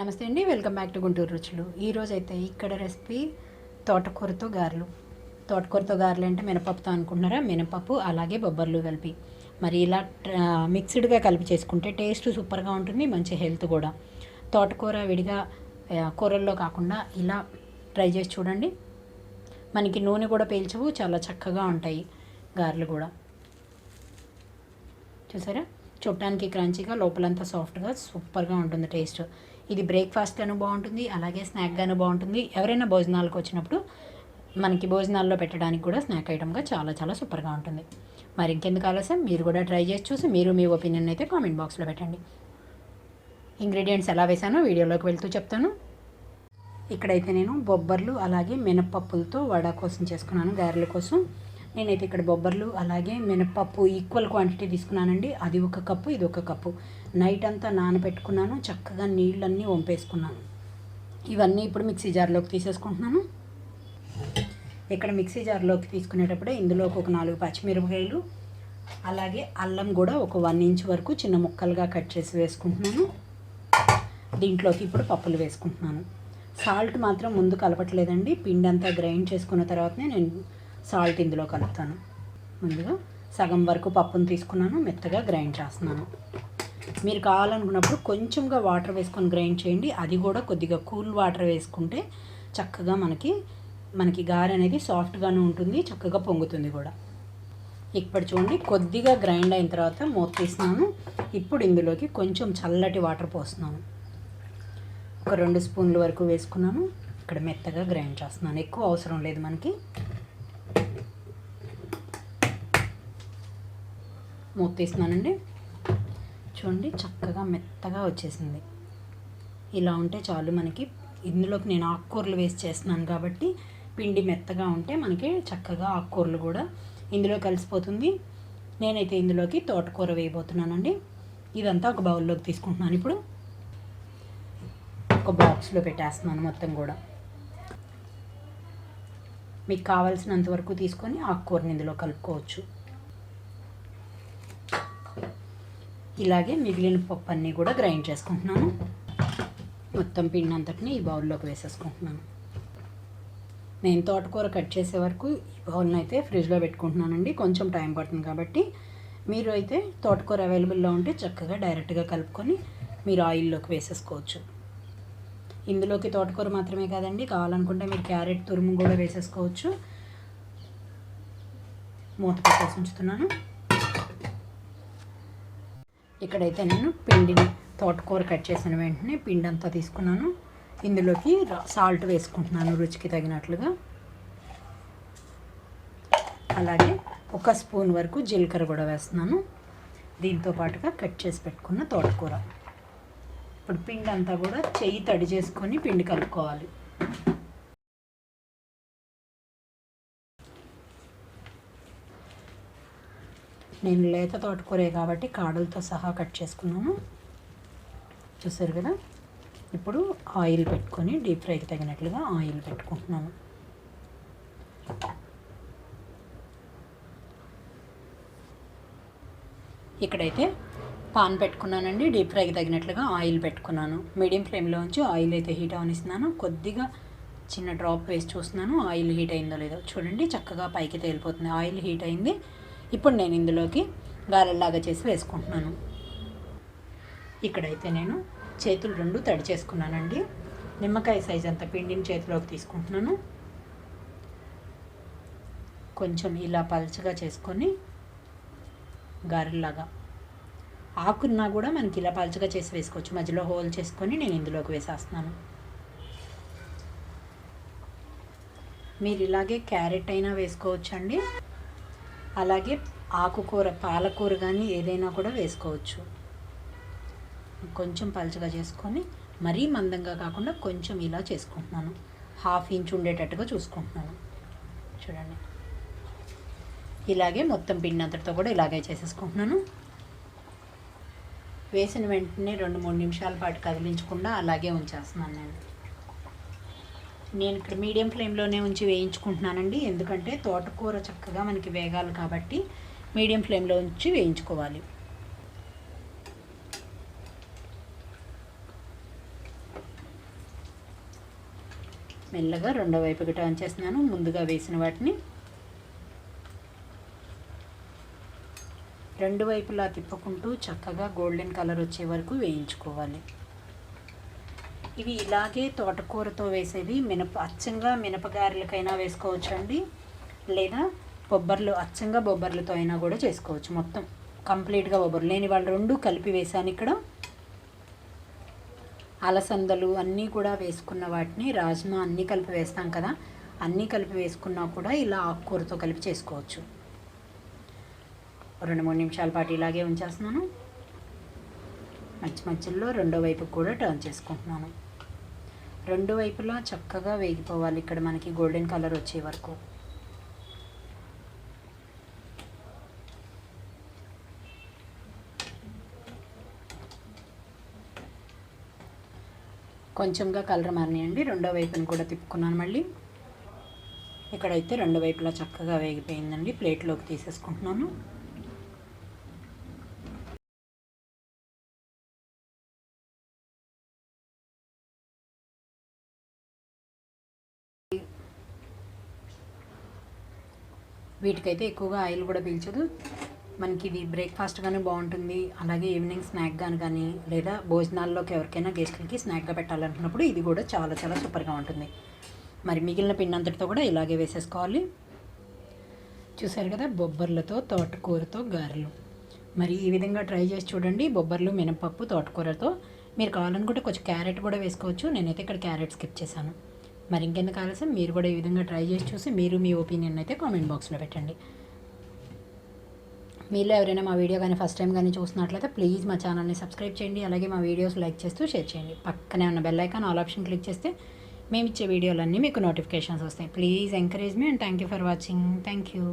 నమస్తే అండి welcome back to Guntur రుచులు. ఈరోజు అయితే ఇక్కడ రెసిపీ తోటకూరతో గారెలు. తోటకూరతో గారెలు అంటే మినపప్పుతో అనుకుంటున్నారా? మినపప్పు అలాగే బొబ్బర్లు కలిపి. మరి ఇలా మిక్స్డ్గా కలిపి చేసుకుంటే టేస్ట్ సూపర్గా ఉంటుంది మంచి హెల్త్ కూడా. తోటకూర విడిగా కూరల్లో కాకుండా ఇలా ట్రై చేసి చూడండి. మనకి నూనె కూడా పీల్చవు చాలా చక్కగా ఉంటాయి గారెలు కూడా. చూసారా? చూడటానికి క్రంచీగా లోపలంతా సాఫ్ట్గా సూపర్గా ఉంటుంది టేస్ట్. ఇది బ్రేక్ఫాస్ట్గాను బాగుంటుంది అలాగే స్నాక్గాను బాగుంటుంది. ఎవరైనా భోజనాలకు వచ్చినప్పుడు మనకి భోజనాల్లో పెట్టడానికి కూడా స్నాక్ ఐటమ్గా చాలా చాలా సూపర్గా ఉంటుంది. మరి ఇంకెందుకు ఆలస్యం? మీరు కూడా ట్రై చేసి చూసి మీరు మీ ఒపీనియన్ అయితే కామెంట్ బాక్స్లో పెట్టండి. ఇంగ్రీడియంట్స్ ఎలా వేసానో వీడియోలోకి వెళ్తూ చెప్తాను. ఇక్కడైతే నేను బొబ్బర్లు అలాగే మినప్పప్పులతో వడ కోసం చేసుకున్నాను గారెల కోసం. నేనైతే ఇక్కడ బొబ్బర్లు అలాగే మినప్పప్పు ఈక్వల్ క్వాంటిటీ తీసుకున్నానండి. అది ఒక కప్పు ఇది ఒక కప్పు. నైట్ అంతా నానబెట్టుకున్నాను చక్కగా నీళ్ళన్నీ వంపేసుకున్నాను. ఇవన్నీ ఇప్పుడు మిక్సీ జార్లోకి తీసేసుకుంటున్నాను. ఇక్కడ మిక్సీ జార్లోకి తీసుకునేటప్పుడే ఇందులోకి ఒక నాలుగు పచ్చిమిరపకాయలు అలాగే అల్లం కూడా ఒక వన్ ఇంచ్ వరకు చిన్న ముక్కలుగా కట్ చేసి వేసుకుంటున్నాను. దీంట్లోకి ఇప్పుడు పప్పులు వేసుకుంటున్నాను. సాల్ట్ మాత్రం ముందు కలపట్లేదండి పిండి అంతా గ్రైండ్ చేసుకున్న తర్వాతనే నేను సాల్ట్ ఇందులో కలుపుతాను. ముందుగా సగం వరకు పప్పును తీసుకున్నాను మెత్తగా గ్రైండ్ చేస్తున్నాను. మీరు కావాలనుకున్నప్పుడు కొంచెంగా వాటర్ వేసుకొని గ్రైండ్ చేయండి. అది కూడా కొద్దిగా కూల్ వాటర్ వేసుకుంటే చక్కగా మనకి మనకి గారె అనేది సాఫ్ట్గానే ఉంటుంది చక్కగా పొంగుతుంది కూడా. ఇప్పుడు చూడండి కొద్దిగా గ్రైండ్ అయిన తర్వాత మూత తీస్తున్నాను. ఇప్పుడు ఇందులోకి కొంచెం చల్లటి వాటర్ పోస్తున్నాను. ఒక రెండు స్పూన్ల వరకు వేసుకున్నాను. ఇక్కడ మెత్తగా గ్రైండ్ చేస్తున్నాను. ఎక్కువ అవసరం లేదు మనకి. మూత తీస్తున్నానండి. చూడండి చక్కగా మెత్తగా వచ్చేసింది. ఇలా ఉంటే చాలు మనకి. ఇందులోకి నేను ఆకుకూరలు వేసి చేస్తున్నాను కాబట్టి పిండి మెత్తగా ఉంటే మనకి చక్కగా ఆకుకూరలు కూడా ఇందులో కలిసిపోతుంది. నేనైతే ఇందులోకి తోటకూర వేయబోతున్నానండి. ఇదంతా ఒక బౌల్లోకి తీసుకుంటున్నాను ఇప్పుడు. ఒక బాక్స్లో పెట్టేస్తున్నాను మొత్తం కూడా. మీకు కావాల్సినంత వరకు తీసుకొని ఆకుకూరని ఇందులో కలుపుకోవచ్చు. ఇలాగే మిగిలిన పప్పు అన్నీ కూడా గ్రైండ్ చేసుకుంటున్నాను. మొత్తం పిండి అంతటిని ఈ బౌల్లోకి వేసేసుకుంటున్నాను. నేను తోటకూర కట్ చేసే వరకు ఈ బౌల్ని అయితే ఫ్రిడ్జ్లో పెట్టుకుంటున్నానండి. కొంచెం టైం పడుతుంది కాబట్టి మీరు అయితే తోటకూర అవైలబుల్లో ఉంటే చక్కగా డైరెక్ట్గా కలుపుకొని మీరు ఆయిల్లోకి వేసేసుకోవచ్చు. ఇందులోకి తోటకూర మాత్రమే కాదండి కావాలనుకుంటే మీరు క్యారెట్ తురుము కూడా వేసేసుకోవచ్చు. మూత పెట్టేసి ఉంచుతున్నాను. ఇక్కడైతే నేను పిండిని తోటకూర కట్ చేసిన వెంటనే పిండి అంతా తీసుకున్నాను. ఇందులోకి సాల్ట్ వేసుకుంటున్నాను రుచికి తగినట్లుగా. అలాగే ఒక స్పూన్ వరకు జీలకర్ర కూడా వేస్తున్నాను. దీంతో పాటుగా కట్ చేసి పెట్టుకున్న తోటకూర. ఇప్పుడు పిండి అంతా కూడా చెయ్యి తడి చేసుకొని పిండి కలుపుకోవాలి. నేను లేత తోటకూరే కాబట్టి కాడలతో సహా కట్ చేసుకున్నాను. చూసారు కదా? ఇప్పుడు ఆయిల్ పెట్టుకొని డీప్ ఫ్రైకి తగినట్లుగా ఆయిల్ పెట్టుకుంటున్నాను. ఇక్కడైతే పాన్ పెట్టుకున్నానండి డీప్ ఫ్రైకి తగినట్లుగా ఆయిల్ పెట్టుకున్నాను. మీడియం ఫ్లేమ్లో ఉంచి ఆయిల్ అయితే హీట్ అవనిస్తున్నాను. కొద్దిగా చిన్న డ్రాప్ వేసి చూస్తున్నాను ఆయిల్ హీట్ అయిందో లేదో. చూడండి చక్కగా పైకి తేలిపోతుంది. ఆయిల్ హీట్ అయింది. ఇప్పుడు నేను ఇందులోకి గారెల్లాగా చేసి వేసుకుంటున్నాను. ఇక్కడైతే నేను చేతులు రెండు తడి చేసుకున్నానండి. నిమ్మకాయ సైజ్ అంత పిండిని చేతిలోకి తీసుకుంటున్నాను. కొంచెం ఇలా పలచగా చేసుకొని గారెల్లాగా ఆకున్నా కూడా మనకి ఇలా పలచగా చేసి వేసుకోవచ్చు. మధ్యలో హోల్ చేసుకొని నేను ఇందులోకి వేసేస్తున్నాను. మీరు ఇలాగే క్యారెట్ అయినా వేసుకోవచ్చండి. అలాగే ఆకుకూర పాలకూర కానీ ఏదైనా కూడా వేసుకోవచ్చు. కొంచెం పలుచగా చేసుకొని మరీ మందంగా కాకుండా కొంచెం ఇలా చేసుకుంటున్నాను. హాఫ్ ఇంచ్ ఉండేటట్టుగా చూసుకుంటున్నాను. చూడండి. ఇలాగే మొత్తం పిండి అంతటితో కూడా ఇలాగే చేసేసుకుంటున్నాను. వేసిన వెంటనే రెండు మూడు నిమిషాల పాటు కదిలించకుండా అలాగే ఉంచేస్తున్నాను నేను. నేను ఇక్కడ మీడియం ఫ్లేమ్లోనే ఉంచి వేయించుకుంటున్నానండి. ఎందుకంటే తోటకూర చక్కగా మనకి వేగాలి కాబట్టి మీడియం ఫ్లేమ్లో ఉంచి వేయించుకోవాలి. మెల్లగా రెండో వైపుకి టర్న్ చేస్తున్నాను. ముందుగా వేసిన వాటిని రెండు వైపులా తిప్పుకుంటూ చక్కగా గోల్డెన్ కలర్ వచ్చే వరకు వేయించుకోవాలి. ఇవి ఇలాగే తోటకూరతో వేసేవి. మినప అచ్చంగా మినపగారెలకైనా వేసుకోవచ్చండి. లేదా బొబ్బర్లు అచ్చంగా బొబ్బర్లతో అయినా కూడా చేసుకోవచ్చు మొత్తం. కంప్లీట్గా బొబ్బర్లు. లేని వాళ్ళు రెండు కలిపి వేసాను ఇక్కడ. అలసందలు అన్నీ కూడా వేసుకున్న వాటిని రాజ్మా అన్నీ కలిపి వేస్తాం కదా. అన్నీ కలిపి వేసుకున్నా కూడా ఇలా ఆకుకూరతో కలిపి చేసుకోవచ్చు. రెండు మూడు నిమిషాల పాటు ఇలాగే ఉంచేస్తున్నాను. మధ్య మధ్యలో రెండో వైపు కూడా టర్న్ చేసుకుంటున్నాను. రెండు వైపులా చక్కగా వేగిపోవాలి. ఇక్కడ మనకి గోల్డెన్ కలర్ వచ్చే వరకు. కొంచెంగా కలర్ మారినాయండి. రెండో వైపుని కూడా తిప్పుకున్నాను మళ్ళీ. ఇక్కడైతే రెండు వైపులా చక్కగా వేగిపోయిందండి. ప్లేట్లోకి తీసేసుకుంటున్నాను. వీటికైతే ఎక్కువగా ఆయిల్ కూడా పీల్చదు. మనకి ఇది బ్రేక్ఫాస్ట్ కానీ బాగుంటుంది. అలాగే ఈవినింగ్ స్నాక్ కానీ కానీ లేదా భోజనాల్లోకి ఎవరికైనా గెస్ట్లకి స్నాక్గా పెట్టాలనుకున్నప్పుడు ఇది కూడా చాలా చాలా సూపర్గా ఉంటుంది. మరి మిగిలిన పిండి అంతటితో కూడా ఇలాగే వేసేసుకోవాలి. చూసారు కదా బొబ్బర్లతో తోటకూరతో గారెలు. మరి ఈ విధంగా ట్రై చేసి చూడండి. బొబ్బర్లు మినపప్పు తోటకూరతో మీరు కావాలనుకుంటే కొంచెం క్యారెట్ కూడా వేసుకోవచ్చు. నేనైతే ఇక్కడ క్యారెట్ స్కిప్ చేశాను. మరి ఇంకెందుకు ఆలస్యం? మీరు కూడా ఈ విధంగా ట్రై చేసి చూసి మీరు మీ ఒపీనియన్ అయితే కామెంట్ బాక్స్లో పెట్టండి. మీలో ఎవరైనా మా వీడియో కానీ ఫస్ట్ టైం కానీ చూసినట్లయితే ప్లీజ్ మా ఛానల్ని సబ్స్క్రైబ్ చేయండి. అలాగే మా వీడియోస్ లైక్ చేస్తూ షేర్ చేయండి. పక్కనే ఉన్న bell icon all option click చేస్తే మేము ఇచ్చే వీడియోలన్నీ మీకు నోటిఫికేషన్స్ వస్తాయి. Please encourage me and thank you for watching. Thank you.